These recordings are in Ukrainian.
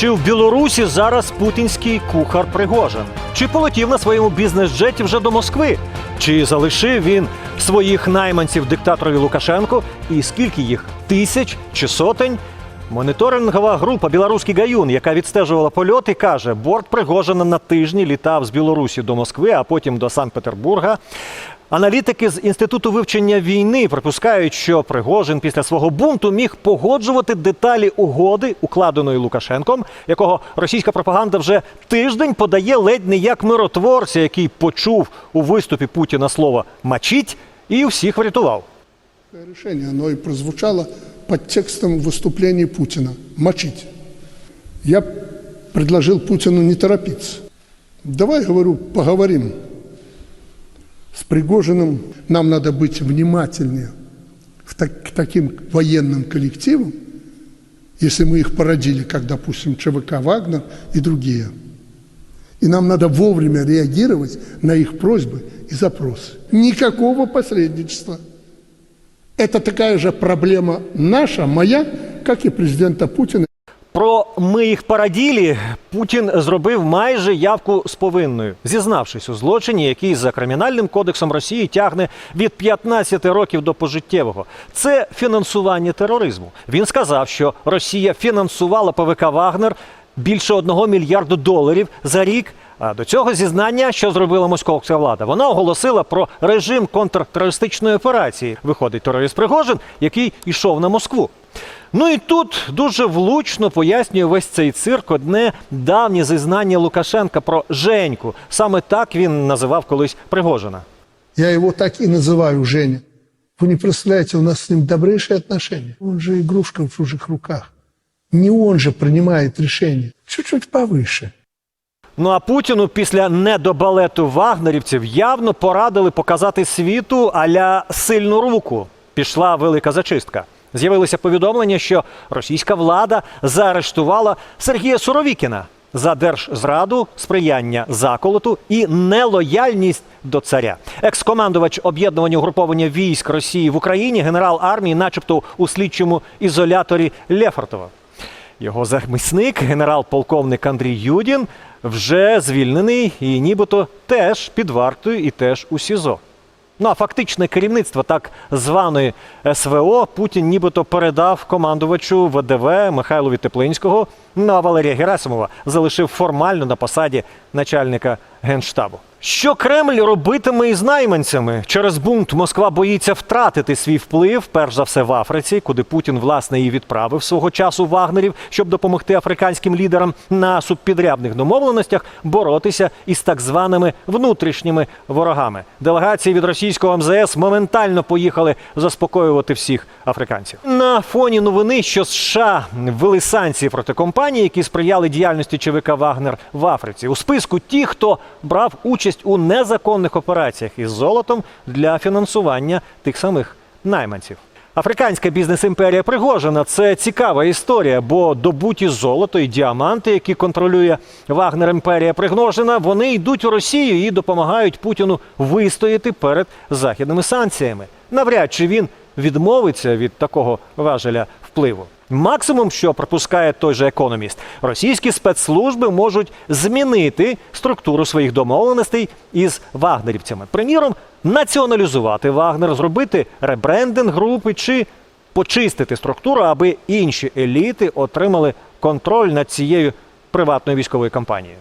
Чи в Білорусі зараз путінський кухар Пригожин? Чи полетів на своєму бізнес-джеті вже до Москви? Чи залишив він своїх найманців диктаторові Лукашенку? І скільки їх тисяч чи сотень? Моніторингова група Білоруський гаюн, яка відстежувала польоти, каже, борт Пригожина на тижні літав з Білорусі до Москви, а потім до Санкт-Петербурга. Аналітики з інституту вивчення війни припускають, що Пригожин після свого бунту міг погоджувати деталі угоди, укладеної Лукашенком, якого російська пропаганда вже тиждень подає ледь не як миротворця, який почув у виступі Путіна слово мачіть і всіх врятував. Решение, оно и прозвучало под текстом выступления Путина – мочить. Я предложил Путину не торопиться. Давай, говорю, поговорим с Пригожиным. Нам надо быть внимательнее в так- к таким военным коллективам, если мы их породили, как, допустим, ЧВК «Вагнер» и другие. И нам надо вовремя реагировать на их просьбы и запросы. Никакого посредничества. Это такая же проблема наша, моя, как и президента Путина. Ми їх параділі Путін зробив майже явку з повинною, зізнавшись у злочині, який за кримінальним кодексом Росії тягне від 15 років до пожиттєвого. Це фінансування тероризму. Він сказав, що Росія фінансувала ПВК Вагнер більше одного мільярду доларів за рік. А до цього зізнання, що зробила московська влада, вона оголосила про режим контртерористичної операції. Виходить терорист Пригожин, який йшов на Москву. Ну і тут дуже влучно пояснює весь цей цирк одне давнє зізнання Лукашенка про Женьку. Саме так він називав колись Пригожина. Я его так и называю Женя. Вы не представляете, у нас с ним добрейшие отношения. Он же игрушка в чужих руках. Не он же принимает решения. Чуть-чуть повыше. Ну а Путіну після недобалету вагнерівців явно порадили показати світу аля сильну руку. Пішла велика зачистка. З'явилися повідомлення, що російська влада заарештувала Сергія Суровікіна за держзраду, сприяння заколоту і нелояльність до царя. Екс-командувач об'єднування угруповання військ Росії в Україні, генерал армії, начебто у слідчому ізоляторі Лефортова. Його захисник, генерал-полковник Андрій Юдін, вже звільнений і нібито теж під вартою і теж у СІЗО. Ну а фактичне керівництво так званої СВО Путін нібито передав командувачу ВДВ Михайлові Теплинського. Ну а Валерія Герасимова залишив формально на посаді начальника генштабу. Що Кремль робитиме із найманцями? Через бунт Москва боїться втратити свій вплив, перш за все в Африці, куди Путін власне і відправив свого часу вагнерів, щоб допомогти африканським лідерам на субпідрядних домовленостях боротися із так званими внутрішніми ворогами. Делегації від російського МЗС моментально поїхали заспокоювати всіх африканців. На фоні новини, що США ввели санкції проти компаній, які сприяли діяльності ЧВК Вагнер в Африці. У списку ті, хто брав участь у незаконних операціях із золотом для фінансування тих самих найманців. Африканська бізнес-імперія Пригожина це цікава історія, бо добуті золото і діаманти, які контролює Вагнер імперія Пригожина, вони йдуть у Росію і допомагають Путіну вистояти перед західними санкціями. Навряд чи він відмовиться від такого важеля впливу. Максимум, що пропускає той же економіст, російські спецслужби можуть змінити структуру своїх домовленостей із вагнерівцями. Приміром, націоналізувати Вагнер, зробити ребрендинг групи чи почистити структуру, аби інші еліти отримали контроль над цією приватною військовою компанією.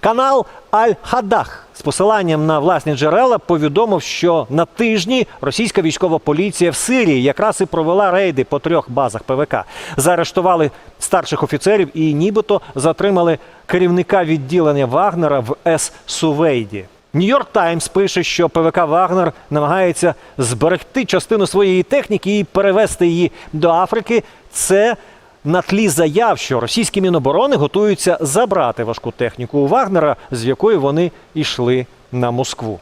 Канал Аль-Хадах з посиланням на власні джерела повідомив, що на тижні російська військова поліція в Сирії якраз і провела рейди по трьох базах ПВК. Заарештували старших офіцерів і нібито затримали керівника відділення Вагнера в Ес-Сувейді. Нью-Йорк Таймс пише, що ПВК Вагнер намагається зберегти частину своєї техніки і перевести її до Африки. Це на тлі заяв, що російські міноборони готуються забрати важку техніку у Вагнера, з якої вони йшли на Москву.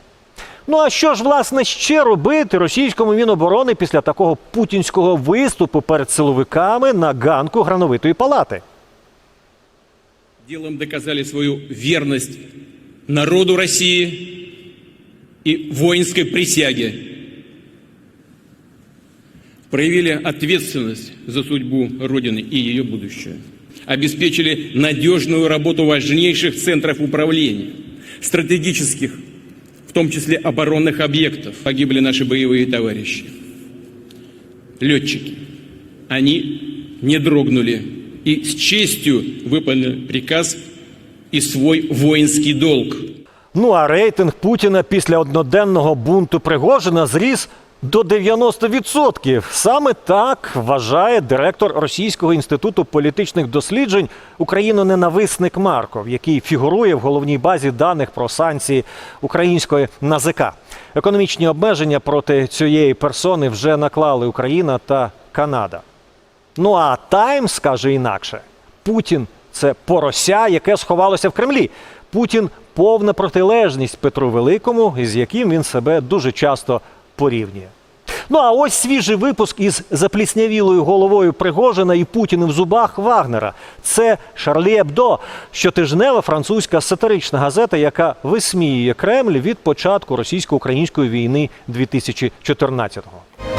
Ну а що ж власне ще робити російському міноборони після такого путінського виступу перед силовиками на ганку грановитої палати? делом доказали свою верность народу России и воинской присяге Проявили ответственность за судьбу Родины и ее будущее. обеспечили надежную работу важнейших центров управления, стратегических, в том числе оборонных объектов. Погибли наши боевые товарищи, летчики. Они не дрогнули и с честью выполнили приказ и свой воинский долг. Ну а рейтинг Путіна після одноденного бунту Пригожина зріс до 90%. Саме так вважає директор Російського інституту політичних досліджень україноненависник Марков, який фігурує в головній базі даних про санкції української НАЗК. Економічні обмеження проти цієї персони вже наклали Україна та Канада. Ну а Таймс каже інакше: Путін це порося, яке сховалося в Кремлі. Путін повна протилежність Петру Великому, із яким він себе дуже часто порівнює. Ну а ось свіжий випуск із запліснявілою головою Пригожина і Путіним в зубах Вагнера. Це Шарлі Ебдо, щотижнева французька сатирична газета, яка висміює Кремль від початку російсько-української війни 2014-го.